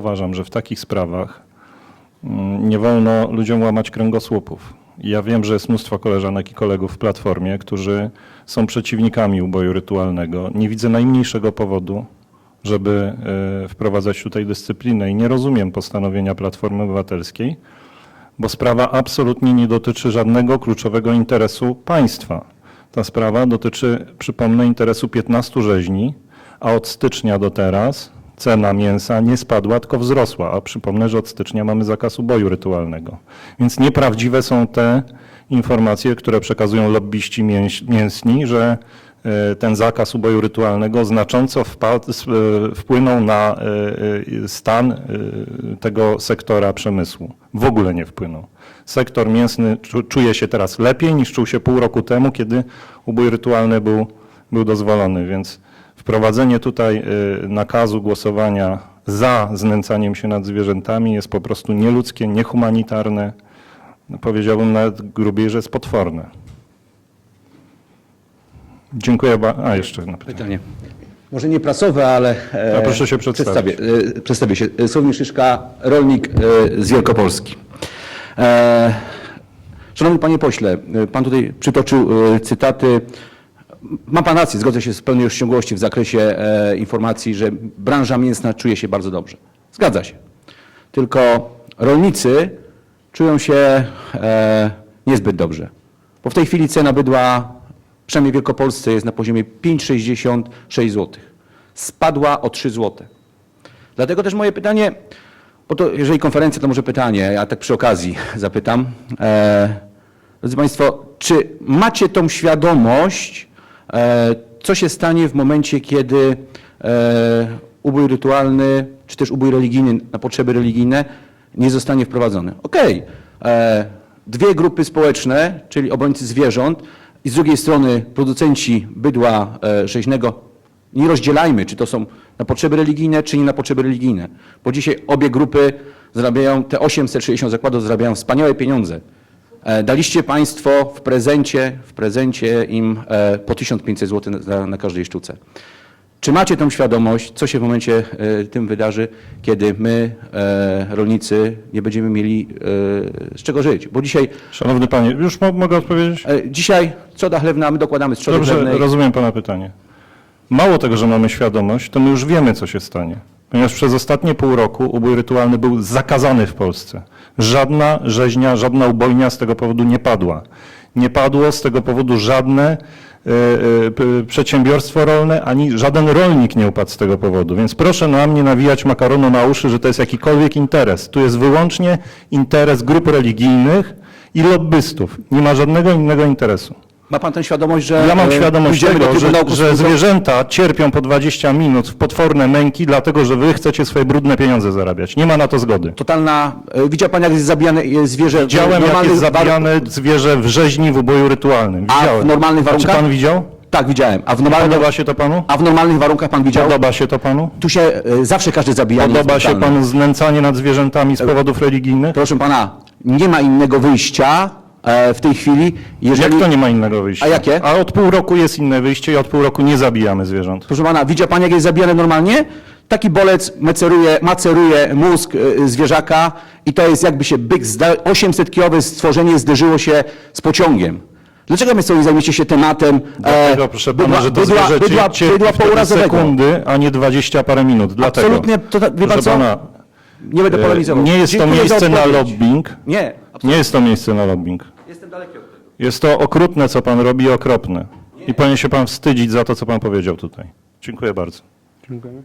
Uważam, że w takich sprawach mm, nie wolno ludziom łamać kręgosłupów. Ja wiem, że jest mnóstwo koleżanek i kolegów w Platformie, którzy są przeciwnikami uboju rytualnego. Nie widzę najmniejszego powodu, żeby e, wprowadzać tutaj dyscyplinę i nie rozumiem postanowienia Platformy Obywatelskiej, bo sprawa absolutnie nie dotyczy żadnego kluczowego interesu państwa. Ta sprawa dotyczy, przypomnę, interesu 15 rzeźni, a od stycznia do teraz cena mięsa nie spadła, tylko wzrosła. A przypomnę, że od stycznia mamy zakaz uboju rytualnego. Więc nieprawdziwe są te informacje, które przekazują lobbyści mięsni, że e, ten zakaz uboju rytualnego znacząco e, wpłynął na e, stan tego sektora przemysłu. W ogóle nie wpłynął. Sektor mięsny czu- czuje się teraz lepiej niż czuł się pół roku temu, kiedy ubój rytualny był, był dozwolony, więc wprowadzenie tutaj y, nakazu głosowania za znęcaniem się nad zwierzętami jest po prostu nieludzkie, niehumanitarne, no powiedziałbym nawet grubiej, że jest potworne. Dziękuję bardzo. A jeszcze na pytanie. Pytanie. Może nie prasowe, ale e, A proszę się przedstawić. Przedstawię, e, przedstawię się. E, Słownik Szyszka, rolnik z Wielkopolski. Szanowny panie pośle, pan tutaj przytoczył cytaty. Ma pan rację, zgodzę się z pełnej rozciągłości w zakresie e, informacji, że branża mięsna czuje się bardzo dobrze. Zgadza się. Tylko rolnicy czują się e, niezbyt dobrze. Bo w tej chwili cena bydła, przynajmniej w Wielkopolsce, jest na poziomie 5,66 zł. Spadła o 3 zł. Dlatego też moje pytanie, bo to jeżeli konferencja, to może pytanie, ja tak przy okazji zapytam. E, drodzy Państwo, czy macie tą świadomość, co się stanie w momencie, kiedy e, ubój rytualny, czy też ubój religijny na potrzeby religijne nie zostanie wprowadzony? Okej, e, dwie grupy społeczne, czyli obrońcy zwierząt i z drugiej strony producenci bydła e, rzeźnego nie rozdzielajmy, czy to są na potrzeby religijne, czy nie na potrzeby religijne. Bo dzisiaj obie grupy zarabiają, te 860 zakładów zarabiają wspaniałe pieniądze. E, Daliście Państwo w prezencie, w prezencie im e, po 1500 zł na, na każdej sztuce. Czy macie tą świadomość, co się w momencie e, tym wydarzy, kiedy my, rolnicy, nie będziemy mieli z czego żyć? Bo dzisiaj, Szanowny panie, już mo- mogę odpowiedzieć? dzisiaj trzoda chlewna, my dokładamy z trzody Dobrze, chlewnej. rozumiem pana pytanie. Mało tego, że mamy świadomość, to my już wiemy, co się stanie. Ponieważ przez ostatnie pół roku ubój rytualny był zakazany w Polsce. Żadna rzeźnia, żadna ubojnia z tego powodu nie padła. Nie padło z tego powodu żadne e, e, przedsiębiorstwo rolne, ani żaden rolnik nie upadł z tego powodu. Więc proszę nam nie nawijać makaronu na uszy, że to jest jakikolwiek interes. Tu jest wyłącznie interes grup religijnych i lobbystów. Nie ma żadnego innego interesu. Ma Pan tę świadomość, że Ja mam e, świadomość pójdziemy do tego, że, Trybunału że zwierzęta cierpią po 20 minut w potworne męki, dlatego że wy chcecie swoje brudne pieniądze zarabiać. Nie ma na to zgody. Totalna. e, Widział pan, jak jest zabijane e, zwierzę Widziałem, jak jest zabijane zwierzę w rzeźni w uboju rytualnym. A w Widziałem. normalnych A czy warunkach? pan widział? Tak, widziałem. A w, normalnych, Podoba się to panu? a w normalnych warunkach pan widział? Podoba się to panu? Tu się e, zawsze każde zabijanie Podoba jest się panu znęcanie nad zwierzętami z powodów religijnych? Proszę pana, nie ma innego wyjścia e, w tej chwili, jeżeli... Jak to nie ma innego wyjścia? A jakie? A od pół roku jest inne wyjście i od pół roku nie zabijamy zwierząt. Proszę pana, widział pan, jak jest zabijane normalnie? Taki bolec maceruje, maceruje mózg e, zwierzaka i to jest jakby się byk, zda- 800-kilowe stworzenie zderzyło się z pociągiem. Dlaczego my sobie zajmiecie się tematem e, Dlatego, proszę pana, bydła, że to bydła, zwierzę bydła, cierpi bydła wtedy pourazowego? sekundy, a nie 20 parę minut. Dlatego. Absolutnie, to, wie pan Proszę co? pana, Nie będę polemizował. nie jest to Dziękuję za miejsce na odpowiedź. lobbying. Nie, Nie jest to miejsce na lobbying. jestem daleki od tego. Jest to okrutne, co pan robi, i okropne. I powinien się pan wstydzić za to, co pan powiedział tutaj. Dziękuję bardzo. Dziękujemy.